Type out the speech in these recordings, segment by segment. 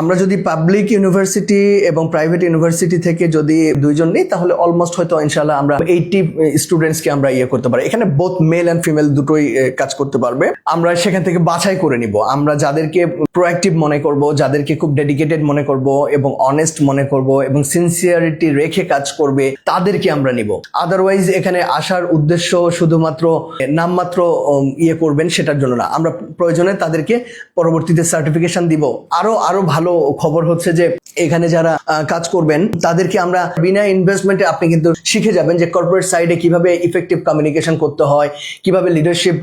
আমরা যদি public university এবং প্রাইভেট ইউনিভার্সিটি থেকে যদি দুইজন নিই, তাহলে অলমোস্ট হয়তো ইনশাল্লাহ আমরা এইটি স্টুডেন্টসকে আমরা ইয়ে করতে পারি। এখানে বোথ মেল অ্যান্ড ফিমেল দুটোই কাজ করতে পারবে। আমরা সেখান থেকে বাছাই করে নিব। আমরা যাদেরকে প্রোয়াক্টিভ মনে করব, যাদেরকে খুব ডেডিকেটেড মনে করব এবং অনেস্ট মনে করব এবং সিনসিয়ারিটি রেখে কাজ করবে, তাদেরকে আমরা নিব। আদারওয়াইজ এখানে আসার উদ্দেশ্য শুধুমাত্র নামমাত্র ইয়ে করবেন সেটার জন্য না। আমরা প্রয়োজনে তাদেরকে পরবর্তীতে সার্টিফিকেশন দিব। আরও আরও ভালো খবর হচ্ছে যে এখানে যারা কাজ করবেন, তাদেরকে আমরা বিনা ইনভেস্টমেন্টে আপনি কিন্তু শিখে যাবেন যে কর্পোরেট সাইডে কীভাবে ইফেক্টিভ কমিউনিকেশন করতে হয়, কীভাবে লিডারশিপ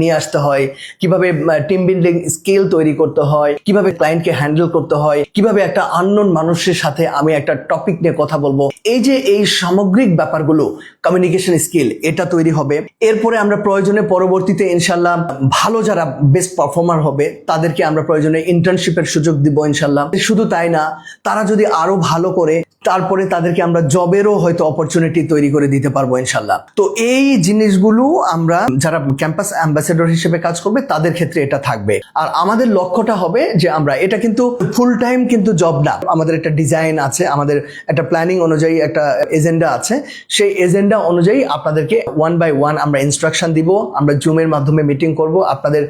নিয়ে আসতে হয়, কীভাবে টিম বিল্ডিং স্কিল তৈরি করতে হয়, কীভাবে ক্লায়েন্টকে হ্যান্ডেল করতে হয়, কীভাবে একটা আননোন মানুষের সাথে আমি একটা টপিক নিয়ে কথা বলব। এই যে এই সামগ্রিক ব্যাপারগুলো কমিউনিকেশন স্কিল এটা তৈরি হবে। এরপরে আমরা প্রয়োজনে পরবর্তীতে ইনশাল্লাহ ভালো যারা বেস্ট পারফর্মার হবে, তাদেরকে আমরা প্রয়োজনে ইন্টার্নশিপের সুযোগ দিব ইনশাল্লাহ শুধু তাই না তারা যদি আরও ভালো করে, তারপরে তাদেরকে আমরা জবেরও হয়তো অপরচুনিটি তৈরি করে দিতে পারব ইনশাল্লাহ। তো এই জিনিসগুলো আমরা যারা ক্যাম্পাস অ্যাম্বাসেডর হিসেবে কাজ করবে, তাদের ক্ষেত্রে এটা থাকবে। আর আমাদের লক্ষ্যটা হবে যে আমরা, এটা কিন্তু ফুল টাইম কিন্তু জব না। আমাদের একটা ডিজাইন আছে, আমাদের একটা প্ল্যানিং অনুযায়ী একটা এজেন্ডা আছে। সেই এজেন্ডা অনুযায়ী আপনাদেরকে ওয়ান বাই ওয়ান আমরা ইনস্ট্রাকশন দিব, আমরা জুমের মাধ্যমে মিটিং করব, আপনাদের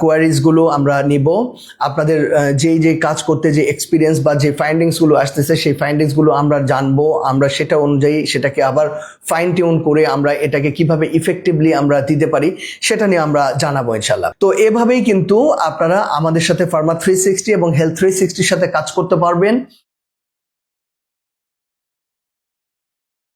কোয়ারিজগুলো আমরা নিব। আপনাদের যেই যে কাজ করতে যে এক্সপিরিয়েন্স বা যে ফাইন্ডিংসগুলো আসতেছে, সেই ফাইন্ডিংসগুলো আমরা জানব, আমরা সেটা অনুযায়ী সেটাকে আবার ফাইন টিউন করে আমরা এটাকে কীভাবে ইফেক্টিভলি আমরা দিতে পারি, সেটা নিয়ে আমরা জানাব ইনশাল্লাহ তো এভাবেই কিন্তু আপনারা আমাদের সাথে ফার্মা থ্রি সিক্সটি এবং হেলথ থ্রি সিক্সটির সাথে কাজ করতে পারবেন।